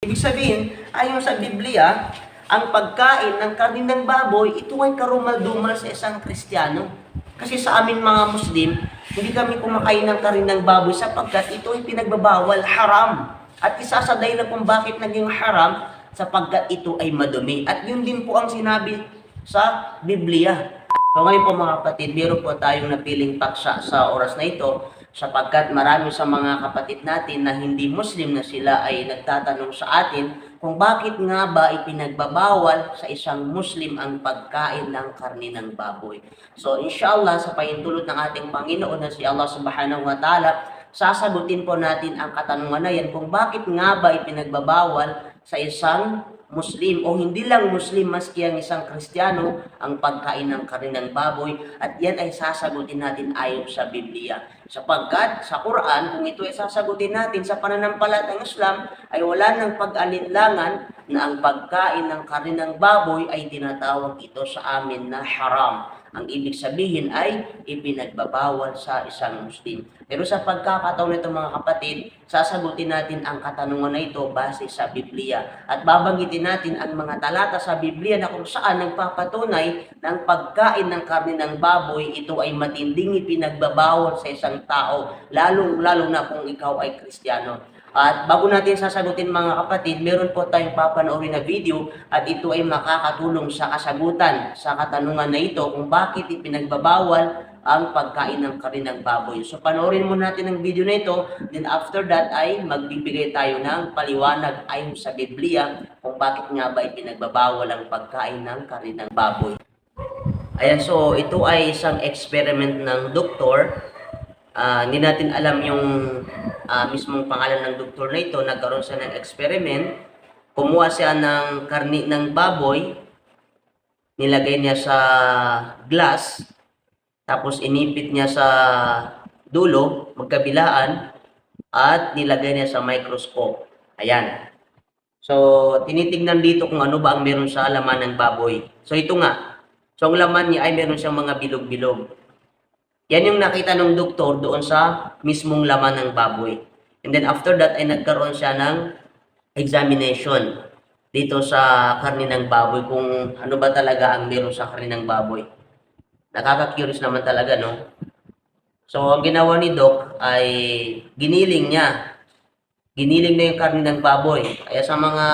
Ibig sabihin, ayon sa Biblia, ang pagkain ng karne ng baboy, ito ay karumal-dumal sa isang Kristiyano. Kasi sa amin mga Muslim, hindi kami kumakain ng karne ng baboy sapagkat ito ay pinagbabawal, haram. At isa sa dahilan kung bakit naging haram, sapagkat ito ay madumi. At yun din po ang sinabi sa Biblia. So ngayon po mga kapatid, meron po tayong napiling paksa sa oras na ito sapagkat marami sa mga kapatid natin na hindi Muslim na sila ay nagtatanong sa atin kung bakit nga ba ipinagbabawal sa isang Muslim ang pagkain ng karni ng baboy. So inshallah sa pahintulot ng ating Panginoon na si Allah subhanahu wa ta'ala, sasagutin po natin ang katanungan na yan kung bakit nga ba ipinagbabawal sa isang Muslim o hindi lang Muslim maski ang isang Kristiyano ang pagkain ng karne ng baboy at yan ay sasagutin natin ayon sa Biblia. Sapagkat sa Quran, kung ito ay sasagutin natin sa pananampalatang Islam, ay wala nang pag-alinlangan na ang pagkain ng karne ng baboy ay tinatawag ito sa amin na haram. Ang ibig sabihin ay ipinagbabawal sa isang Muslim. Pero sa pagkakataon nito mga kapatid, sasagutin natin ang katanungan na ito base sa Biblia. At babanggitin natin ang mga talata sa Biblia na kung saan nagpapatunay ng pagkain ng karne ng baboy, ito ay matinding ipinagbabawal sa isang tao, lalong-lalo na kung ikaw ay Kristiyano. At bago natin sasagutin mga kapatid, meron po tayong papanoorin na video at ito ay makakatulong sa kasagutan sa katanungan na ito kung bakit ipinagbabawal ang pagkain ng karne ng baboy. So panoorin mo natin ang video na ito, then after that ay magbibigay tayo ng paliwanag ayon sa Biblia kung bakit nga ba ipinagbabawal ang pagkain ng karne ng baboy. Ayan, so ito ay isang experiment ng doktor. Ah, hindi natin alam yung ah, mismong pangalan ng doktor na ito. Nagkaroon siya ng experiment. Kumuha siya ng karni ng baboy. Nilagay niya sa glass. Tapos inipit niya sa dulo, magkabilaan. At nilagay niya sa microscope. Ayan. So, tinitingnan dito kung ano ba ang meron sa laman ng baboy. So, ito nga. So, ang laman niya ay meron siyang mga bilog-bilog. Yan yung nakita ng doktor doon sa mismong laman ng baboy. And then after that ay nagkaroon siya ng examination dito sa karni ng baboy kung ano ba talaga ang meron sa karni ng baboy. Nakaka-curious naman talaga, no? So, ang ginawa ni Doc ay giniling niya. Giniling na yung karni ng baboy. Kaya sa mga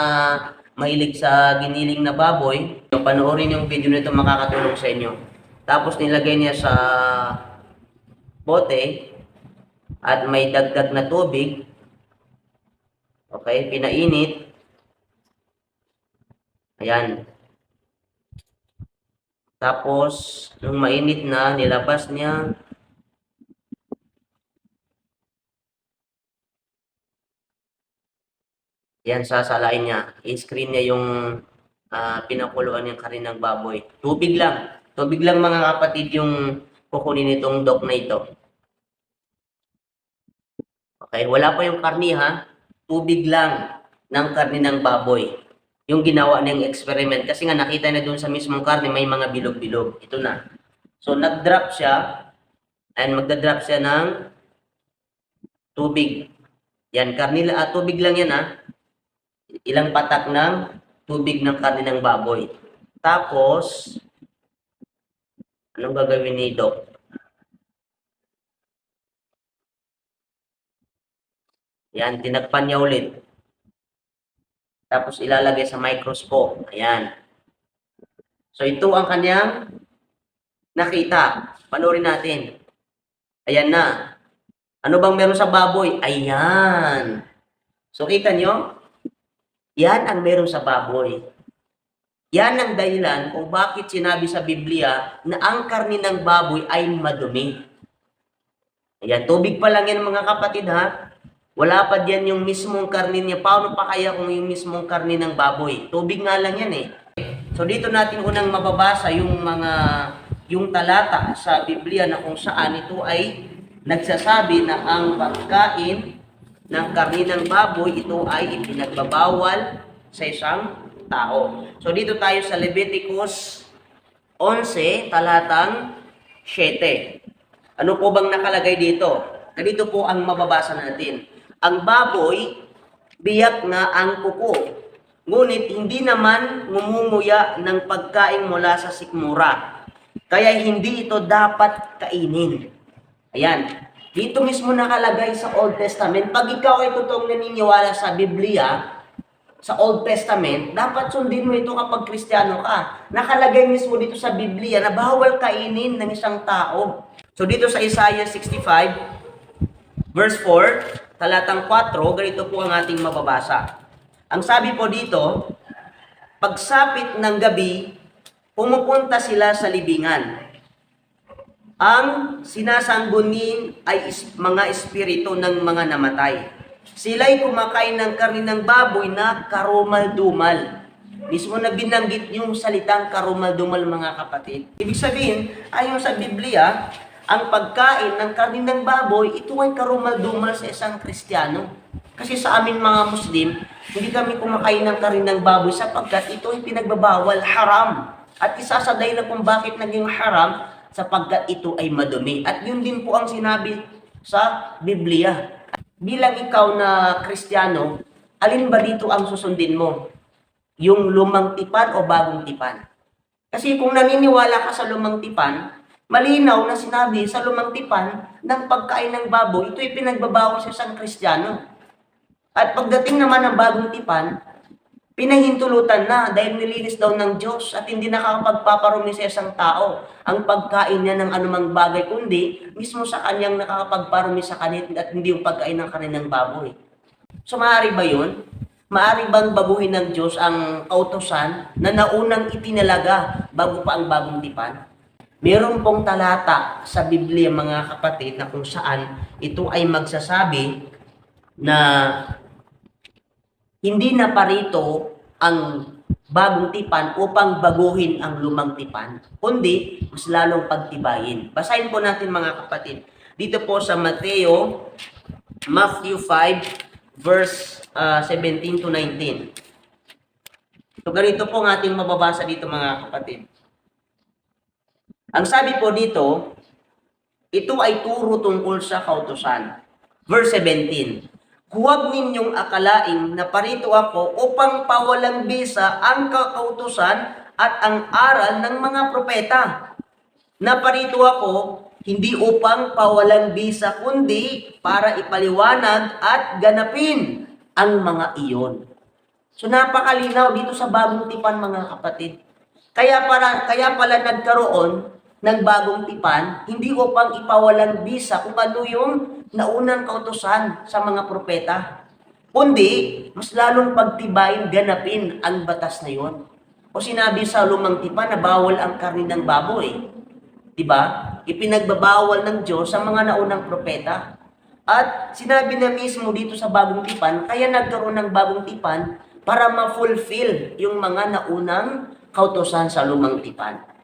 mahilig sa giniling na baboy, panoorin yung video nito makakatulong sa inyo. Tapos nilagay niya sa bote at may dagdag na tubig. Okay, pinainit. Ayan. Tapos, nung mainit na, nilabas niya. Yan, sasalain niya. I-screen niya yung ah, pinakuluan yung karinang baboy. Tubig lang. Tubig lang mga kapatid yung kukunin itong dok na ito. Okay, wala pa yung karni ha. Tubig lang ng karni ng baboy. Yung ginawa niyang experiment. Kasi nga nakita na doon sa mismong karni may mga bilog-bilog. Ito na. So nag-drop siya. And magda-drop siya ng tubig. Yan, karni la- ah, tubig lang yan ha. Ilang patak ng tubig ng karni ng baboy. Tapos, anong gagawin ni Doc? Yan, tinagpan niya ulit. Tapos ilalagay sa microscope. Ayan. So ito ang kanyang nakita. Panoorin natin. Ayan na. Ano bang meron sa baboy? Ayan. So kita nyo? Yan ang meron sa baboy. Yan ang dahilan kung bakit sinabi sa Biblia na ang karni ng baboy ay madumi. Ayan, tubig pa lang yan mga kapatid ha. Wala pa diyan yung mismong karni niya. Paano pa kaya kung yung mismong karni ng baboy? Tubig nga lang yan eh. So dito natin unang mababasa yung mga yung talata sa Biblia na kung saan ito ay nagsasabi na ang pagkain ng karni ng baboy ito ay ipinagbabawal sa isang tao. So dito tayo sa Leviticus 11 talatang 7. Ano po bang nakalagay dito? Ganito po ang mababasa natin. Ang baboy biyak nga ang kuko. Ngunit hindi naman ngumunguya ng pagkain mula sa sikmura. Kaya hindi ito dapat kainin. Ayan. Dito mismo nakalagay sa Old Testament, pag ikaw ay totoong naniniwala sa Biblia, sa Old Testament, dapat sundin mo ito kapag Kristiyano ka. Nakalagay mismo dito sa Biblia na bawal kainin ng isang tao. So dito sa Isaiah 65, verse 4, talatang 4, ganito po ang ating mababasa. Ang sabi po dito, pagsapit ng gabi, pumupunta sila sa libingan. Ang sinasanggunin ay mga espiritu ng mga namatay. Sila'y kumakain ng karni ng baboy na karumal-dumal. Mismo na binanggit yung salitang karumal-dumal mga kapatid. Ibig sabihin, ayon sa Biblia, ang pagkain ng karni ng baboy, ito ay karumal-dumal sa isang Kristiyano. Kasi sa amin mga Muslim, hindi kami kumakain ng karni ng baboy sapagkat ito ay pinagbabawal, haram. At isa sa dahilan kung bakit naging haram, sapagkat ito ay madumi. At yun din po ang sinabi sa Biblia. Bilang ikaw na Kristiyano, alin ba dito ang susundin mo? Yung lumang tipan o bagong tipan? Kasi kung naniniwala ka sa lumang tipan, malinaw na sinabi sa lumang tipan ng pagkain ng baboy, ito ay sa isang Kristiyano. At pagdating naman ng bagong tipan, pinahintulutan na dahil nilinis daw ng Diyos at hindi nakakapagpaparumi sa isang tao ang pagkain niya ng anumang bagay, kundi mismo sa kanyang nakakapagparumi sa kanit at hindi yung pagkain ng kaninang baboy. So maaari ba yun? Maaari bang baguhin ng Diyos ang kautosan na naunang itinalaga bago pa ang bagong tipan? Meron pong talata sa Biblia mga kapatid na kung saan ito ay magsasabi na hindi na parito ang bagong tipan upang baguhin ang lumang tipan, kundi mas lalong pagtibayin. Basahin po natin mga kapatid. Dito po sa Mateo, Matthew 5, verse uh, 17 to 19. So ganito po ang ating mababasa dito mga kapatid. Ang sabi po dito, ito ay turo tungkol sa kautosan. Verse 17. Huwag ninyong akalaing na parito ako upang pawalang bisa ang kakautusan at ang aral ng mga propeta. Na parito ako hindi upang pawalang bisa kundi para ipaliwanag at ganapin ang mga iyon. So napakalinaw dito sa bagong tipan mga kapatid. Kaya para kaya pala nagkaroon ng bagong tipan, hindi upang ipawalang bisa kung ano yung naunang kautosan sa mga propeta. Kundi, mas lalong pagtibayin, ganapin ang batas na yon. O sinabi sa lumang tipan na bawal ang karni ng baboy. Di ba? Ipinagbabawal ng Diyos sa mga naunang propeta. At sinabi na mismo dito sa bagong tipan, kaya nagkaroon ng bagong tipan para ma-fulfill yung mga naunang kautosan sa lumang tipan.